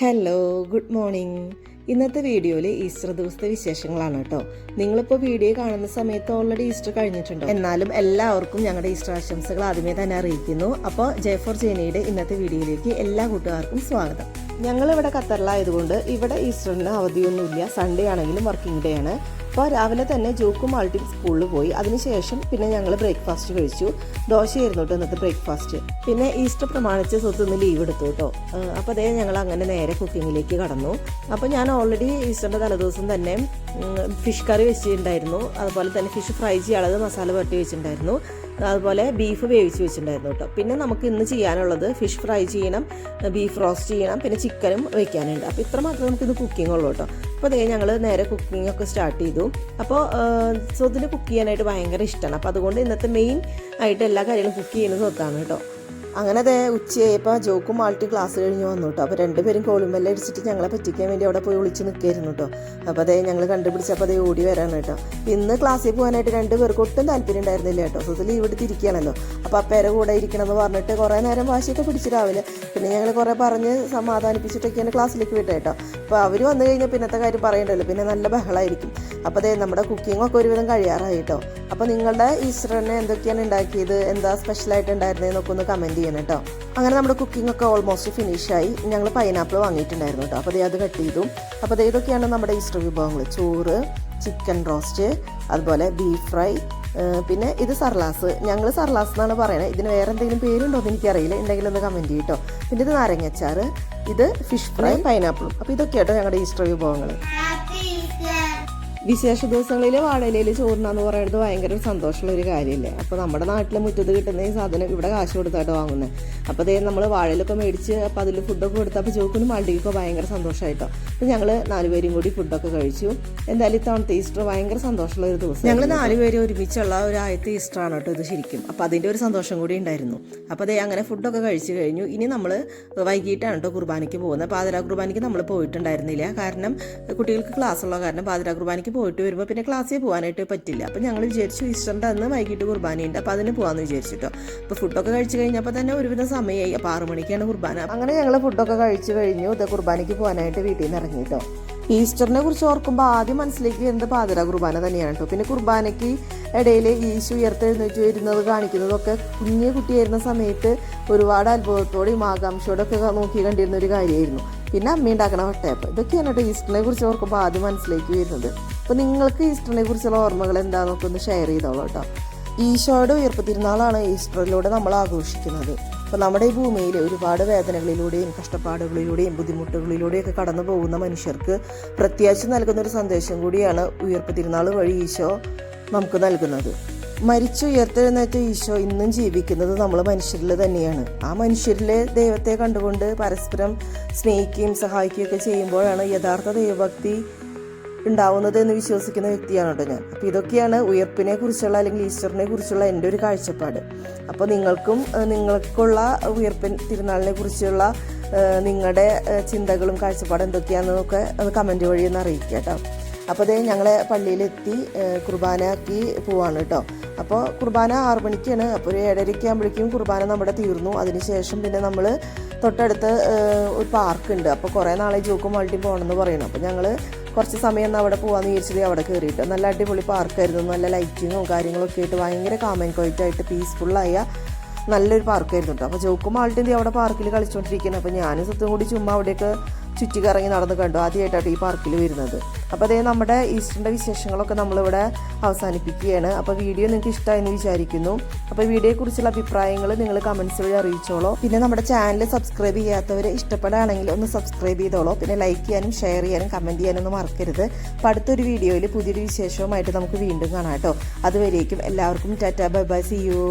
Hello good morning ഇന്നത്തെ വീഡിയോയിൽ Easter ദിവസത്തെ വിശേഷങ്ങളാണ് കേട്ടോ. നിങ്ങളിപ്പോൾ വീഡിയോ കാണുന്ന സമയത്ത് ഓൾറെഡി ഈസ്റ്റർ കഴിഞ്ഞിട്ടുണ്ടോ? എന്നാലും എല്ലാവർക്കും ഞങ്ങളുടെ ഈസ്റ്റർ ആശംസകൾ ആദ്യമേ തന്നെ അറിയിക്കുന്നു. അപ്പോൾ ജയഫോർ ജേനയുടെ ഇന്നത്തെ വീഡിയോയിലേക്ക് എല്ലാ കൂട്ടുകാർക്കും സ്വാഗതം. ഞങ്ങളിവിടെ ഖത്തറിലായതുകൊണ്ട് ഇവിടെ ഈസ്റ്ററിന് അവധിയൊന്നുമില്ല. സൺഡേ ആണെങ്കിലും വർക്കിംഗ് ഡേ ആണ്. അപ്പോൾ രാവിലെ തന്നെ ജോക്കും മാൾട്ടിയും സ്കൂളിൽ പോയി. അതിനുശേഷം പിന്നെ ഞങ്ങൾ ബ്രേക്ക്ഫാസ്റ്റ് കഴിച്ചു. ദോശയായിരുന്നു കേട്ടോ ഇന്നത്തെ ബ്രേക്ക്ഫാസ്റ്റ് പിന്നെ ഈസ്റ്റർ പ്രമാണിച്ച് സ്വത്ത് ഇന്ന് ലീവ് എടുത്തു കേട്ടോ. അപ്പോൾ അതേ ഞങ്ങൾ അങ്ങനെ നേരെ കുക്കിങ്ങിലേക്ക് കടന്നു. അപ്പോൾ ഞാൻ ഓൾറെഡി ഈസ്റ്ററിന്റെ തലേദിവസം തന്നെ ഫിഷ് കറി വെച്ചിട്ടുണ്ടായിരുന്നു. അതുപോലെ തന്നെ ഫിഷ് ഫ്രൈ ചെയ്യാനുള്ളത് മസാല പുരട്ടി വെച്ചിട്ടുണ്ടായിരുന്നു. അതുപോലെ ബീഫ് വേവിച്ച് വെച്ചിട്ടുണ്ടായിരുന്നു കേട്ടോ. പിന്നെ നമുക്ക് ഇന്ന് ചെയ്യാനുള്ളത് ഫിഷ് ഫ്രൈ ചെയ്യണം ബീഫ് റോസ്റ്റ് ചെയ്യണം പിന്നെ ചിക്കനും വെക്കാനുണ്ട്. അപ്പോൾ ഇത്ര മാത്രമേ നമുക്ക് ഇന്ന് കുക്കിംഗ് ഉള്ളൂ കേട്ടോ. അപ്പോൾ അതേ ഞങ്ങൾ നേരെ കുക്കിംഗ് ഒക്കെ സ്റ്റാർട്ട് ചെയ്തു. അപ്പോൾ സ്വത്തിന് കുക്ക് ചെയ്യാനായിട്ട് ഭയങ്കര ഇഷ്ടമാണ് അപ്പോൾ അതുകൊണ്ട് ഇന്നത്തെ മെയിൻ ആയിട്ട് എല്ലാ കാര്യങ്ങളും കുക്ക് ചെയ്യുന്നത് സ്വത്താണ് കേട്ടോ. അങ്ങനെ അതെ ഉച്ചയായപ്പോൾ ജോക്കും മാൾട്ടി ക്ലാസ് കഴിഞ്ഞ് വന്നു കേട്ടോ അപ്പോൾ രണ്ടുപേരും കോളുമ്പെല്ലാം അടിച്ചിട്ട് ഞങ്ങളെ പറ്റിക്കാൻ വേണ്ടി അവിടെ പോയി വിളിച്ച് നിൽക്കായിരുന്നു കേട്ടോ അപ്പോൾ അതേ ഞങ്ങൾ കണ്ടുപിടിച്ചപ്പോൾ അതേ ഓടി വരാണ് കേട്ടോ ഇന്ന് ക്ലാസ്സിൽ പോകാനായിട്ട് രണ്ട് പേർക്ക് ഒട്ടും താല്പര്യം ഉണ്ടായിരുന്നില്ല കേട്ടോ സ്വത്തിൽ ലീവ് തിരിക്കുകയാണല്ലോ അപ്പോൾ അപ്പേരെ കൂടെ ഇരിക്കണമെന്ന് പറഞ്ഞിട്ട് കുറേ നേരം വാശിയൊക്കെ പിടിച്ച് രാവിലെ. പിന്നെ ഞങ്ങൾ കുറേ പറഞ്ഞ് സമാധാനിപ്പിച്ചിട്ടൊക്കെയാണ് ക്ലാസ്സിലേക്ക് വിട്ടത് കേട്ടോ അപ്പോൾ അവർ വന്നു കഴിഞ്ഞാൽ പിന്നത്തെ കാര്യം പറയണ്ടല്ലോ. പിന്നെ നല്ല ബഹളമായിരിക്കും അപ്പോൾ അതേ നമ്മുടെ കുക്കിംഗ് ഒക്കെ ഒരുവിധം കഴിയാറായി കേട്ടോ അപ്പോൾ നിങ്ങളുടെ ഈസ്റ്ററിന് എന്തൊക്കെയാണ് ഉണ്ടാക്കിയത്? എന്താ സ്പെഷ്യലായിട്ട് ഉണ്ടായിരുന്നതെന്നൊക്കെ ഒന്ന് കമന്റ് ചെയ്യണം കേട്ടോ. അങ്ങനെ നമ്മുടെ കുക്കിംഗ് ഒക്കെ ഓൾമോസ്റ്റ് ഫിനിഷായി ഞങ്ങൾ പൈനാപ്പിൾ വാങ്ങിയിട്ടുണ്ടായിരുന്നു കേട്ടോ. അപ്പോൾ അത് കട്ട് ചെയ്തു. അപ്പോൾ ഇതൊക്കെയാണ് നമ്മുടെ ഈസ്റ്റർ വിഭവങ്ങൾ. ചോറ് ചിക്കൻ റോസ്റ്റ് അതുപോലെ ബീഫ് ഫ്രൈ പിന്നെ ഇത് സർലാസ്. ഞങ്ങൾ സർലാസ് എന്നാണ് പറയുന്നത് ഇതിന് വേറെ എന്തെങ്കിലും പേരുണ്ടോ എന്ന് എനിക്കറിയില്ല. ഉണ്ടെങ്കിൽ ഒന്ന് കമന്റ് ചെയ്യട്ടോ പിന്നെ ഇത് നാരങ്ങച്ചാറ് ഇത് ഫിഷ് ഫ്രൈ പൈനാപ്പിളും അപ്പോൾ ഇതൊക്കെയാട്ടോ ഞങ്ങളുടെ ഈസ്റ്റർ വിഭവങ്ങൾ. വിശേഷ ദിവസങ്ങളിൽ വാഴയിലയിൽ ചോറിനാന്ന് പറയുന്നത് ഭയങ്കര സന്തോഷമുള്ള ഒരു കാര്യമല്ലേ അപ്പോൾ നമ്മുടെ നാട്ടിലെ മുറ്റത്ത് കിട്ടുന്ന ഈ സാധനം ഇവിടെ കാശ് കൊടുത്തായിട്ട് വാങ്ങുന്നത് അപ്പോൾ അതേ നമ്മൾ വാഴയിലൊക്കെ മേടിച്ച് അപ്പോൾ അതിൽ ഫുഡൊക്കെ കൊടുത്തപ്പോൾ ചോക്കിനും മാൾട്ടിക്കൊക്കെ ഭയങ്കര സന്തോഷമായിട്ടോ അപ്പോൾ ഞങ്ങൾ നാലുപേരും കൂടി ഫുഡൊക്കെ കഴിച്ചു. എന്തായാലും ഇത്തവണത്തെ ഈസ്റ്റർ ഭയങ്കര സന്തോഷമുള്ള ഒരു ദിവസം ഞങ്ങൾ നാലുപേരും ഒരുമിച്ചുള്ള ഒരു ആദ്യത്തെ ഈസ്റ്റർ ആണ് കേട്ടോ ഇത് ശരിക്കും. അപ്പോൾ അതിന്റെ ഒരു സന്തോഷം കൂടി ഉണ്ടായിരുന്നു. അപ്പോൾ അതേ അങ്ങനെ ഫുഡൊക്കെ കഴിച്ചു കഴിഞ്ഞു. ഇനി നമ്മൾ വൈകിട്ടാണ് കേട്ടോ കുർബാനയ്ക്ക് പോകുന്നത്. പാതിരാ കുർബാനയ്ക്ക് നമ്മൾ പോയിട്ടുണ്ടായിരുന്നില്ല. കാരണം കുട്ടികൾക്ക് ക്ലാസ് ഉള്ള കാരണം പാതിരാ കുർബാനയ്ക്ക് പോയിട്ട് വരുമ്പോൾ പിന്നെ ക്ലാസ്സിൽ പോകാനായിട്ട് പറ്റില്ല. അപ്പോൾ ഞങ്ങൾ വിചാരിച്ചു ഈസ്റ്ററിന്റെ അന്ന് വൈകിട്ട് കുർബാനയുണ്ട്. അപ്പോൾ അതിന് പോകാമെന്ന് വിചാരിച്ചിട്ടോ. അപ്പോൾ ഫുഡൊക്കെ കഴിച്ച് കഴിഞ്ഞപ്പോൾ തന്നെ ഒരുവിധം സമയമായി അപ്പോൾ ആറു മണിക്കാണ് കുർബാന. അങ്ങനെ ഞങ്ങൾ ഫുഡൊക്കെ കഴിച്ച് കഴിഞ്ഞു. ഇത് കുർബാനയ്ക്ക് പോകാനായിട്ട് വീട്ടിൽ നിന്ന് ഇറങ്ങിട്ടോ. ഈസ്റ്ററിനെ കുറിച്ച് ഓർക്കുമ്പോൾ ആദ്യം മനസ്സിലേക്ക് എന്ത് പാതിര കുർബാന തന്നെയാണ് കേട്ടോ പിന്നെ കുർബാനയ്ക്ക് ഇടയിൽ ഈശു ഉയർത്തെഴുന്നേറ്റ് വരുന്നത് കാണിക്കുന്നതൊക്കെ കുഞ്ഞു കുട്ടിയായിരുന്ന സമയത്ത് ഒരുപാട് അത്ഭുതത്തോടെയും ആകാംക്ഷയോടെ ഒക്കെ നോക്കി കണ്ടിരുന്ന ഒരു കാര്യമായിരുന്നു പിന്നെ അമ്മ ഉണ്ടാക്കണ വട്ടയപ്പം. ഇതൊക്കെയാണ് കേട്ടോ ഈസ്റ്ററിനെ കുറിച്ച് ഓർക്കുമ്പോൾ ആദ്യം മനസ്സിലേക്ക് വരുന്നത്. അപ്പോൾ നിങ്ങൾക്ക് ഈസ്റ്ററിനെ കുറിച്ചുള്ള ഓർമ്മകൾ എന്താണെന്നൊക്കെ ഒന്ന് ഷെയർ ചെയ്തോളൂ കേട്ടോ. ഈശോയുടെ ഉയർപ്പ് തിരുനാളാണ് ഈസ്റ്ററിലൂടെ നമ്മൾ ആഘോഷിക്കുന്നത്. അപ്പോൾ നമ്മുടെ ഈ ഭൂമിയിൽ ഒരുപാട് വേദനകളിലൂടെയും കഷ്ടപ്പാടുകളിലൂടെയും ബുദ്ധിമുട്ടുകളിലൂടെയും ഒക്കെ കടന്നു പോകുന്ന മനുഷ്യർക്ക് പ്രത്യാശ നൽകുന്ന ഒരു സന്ദേശം കൂടിയാണ് ഉയർപ്പ് തിരുനാൾ വഴി ഈശോ നമുക്ക് നൽകുന്നത്. മരിച്ചു ഉയർത്തെഴുന്നേറ്റ ഈശോ ഇന്നും ജീവിക്കുന്നത് നമ്മൾ മനുഷ്യരിൽ തന്നെയാണ്. ആ മനുഷ്യരിൽ ദൈവത്തെ കണ്ടുകൊണ്ട് പരസ്പരം സ്നേഹിക്കുകയും സഹായിക്കുകയൊക്കെ ചെയ്യുമ്പോഴാണ് യഥാർത്ഥ ദൈവഭക്തി ഉണ്ടാവുന്നത് എന്ന് വിശ്വസിക്കുന്ന വ്യക്തിയാണ് കേട്ടോ ഞാൻ. അപ്പോൾ ഇതൊക്കെയാണ് ഉയർപ്പിനെ കുറിച്ചുള്ള അല്ലെങ്കിൽ ഈസ്റ്ററിനെ കുറിച്ചുള്ള എന്റെ ഒരു കാഴ്ചപ്പാട്. അപ്പോൾ നിങ്ങൾക്കും നിങ്ങൾക്കുള്ള ഉയർപ്പിൻ തിരുനാളിനെ കുറിച്ചുള്ള നിങ്ങളുടെ ചിന്തകളും കാഴ്ചപ്പാടും എന്തൊക്കെയാണെന്നൊക്കെ അത് കമന്റ് വഴി ഒന്ന് അറിയിക്കുക കേട്ടോ. അപ്പോൾ അതേ ഞങ്ങളെ പള്ളിയിലെത്തി കുർബാന കുർബാനയാക്കി പോവാണ് കേട്ടോ. അപ്പോൾ കുർബാന ആറു മണിക്കാണ്. അപ്പോൾ ഒരു ഏഴരയ്ക്ക് ആകുമ്പോഴേക്കും കുർബാന നമ്മുടെ തീർന്നു. അതിനുശേഷം പിന്നെ നമ്മൾ തൊട്ടടുത്ത് ഒരു പാർക്കുണ്ട്. അപ്പോൾ കുറേ നാളെ ജോക്കും മൾട്ടി പോകണമെന്ന് പറയണം അപ്പോൾ ഞങ്ങൾ കുറച്ച് സമയം ഒന്ന് അവിടെ പോകാമെന്ന് വിചാരിച്ചത് അവിടെ കയറിയിട്ട് നല്ല അടിപൊളി പാർക്കായിരുന്നു. നല്ല ലൈറ്റിങ്ങും കാര്യങ്ങളൊക്കെ ആയിട്ട് ഭയങ്കര കാമൻ ക്വൈറ്റായിട്ട് പീസ്ഫുള്ളായ നല്ലൊരു പാർക്കായിരുന്നു കേട്ടോ അപ്പോൾ ജോക്കും ആൾട്ടിന്റെ അവിടെ പാർക്കിൽ കളിച്ചുകൊണ്ടിരിക്കുന്നത് അപ്പോൾ ഞാനും സ്വത്തും കൂടി ചുമ്മാ അവിടെയൊക്കെ ചുറ്റിക്കറങ്ങി നടന്ന് കണ്ടു. ആദ്യമായിട്ടാണ് ഈ പാർക്കിൽ വരുന്നത്. അപ്പോൾ അതേ നമ്മുടെ ഈസ്റ്ററിന്റെ വിശേഷങ്ങളൊക്കെ നമ്മളിവിടെ അവസാനിപ്പിക്കുകയാണ്. അപ്പോൾ വീഡിയോ നിങ്ങൾക്ക് ഇഷ്ടമായെന്ന് വിചാരിക്കുന്നു. അപ്പോൾ വീഡിയോയെക്കുറിച്ചുള്ള അഭിപ്രായങ്ങൾ നിങ്ങൾ കമൻസ് വഴി അറിയിച്ചോളൂ. പിന്നെ നമ്മുടെ ചാനൽ സബ്സ്ക്രൈബ് ചെയ്യാത്തവർ ഇഷ്ടപ്പെടുകയാണെങ്കിൽ ഒന്ന് സബ്സ്ക്രൈബ് ചെയ്തോളൂ. പിന്നെ ലൈക്ക് ചെയ്യാനും ഷെയർ ചെയ്യാനും കമന്റ് ചെയ്യാനും ഒന്നും മറക്കരുത്. അപ്പോൾ അടുത്തൊരു വീഡിയോയിൽ പുതിയൊരു വിശേഷവുമായിട്ട് നമുക്ക് വീണ്ടും കാണാം കേട്ടോ. അതുവരേക്കും എല്ലാവർക്കും tata bye bye see you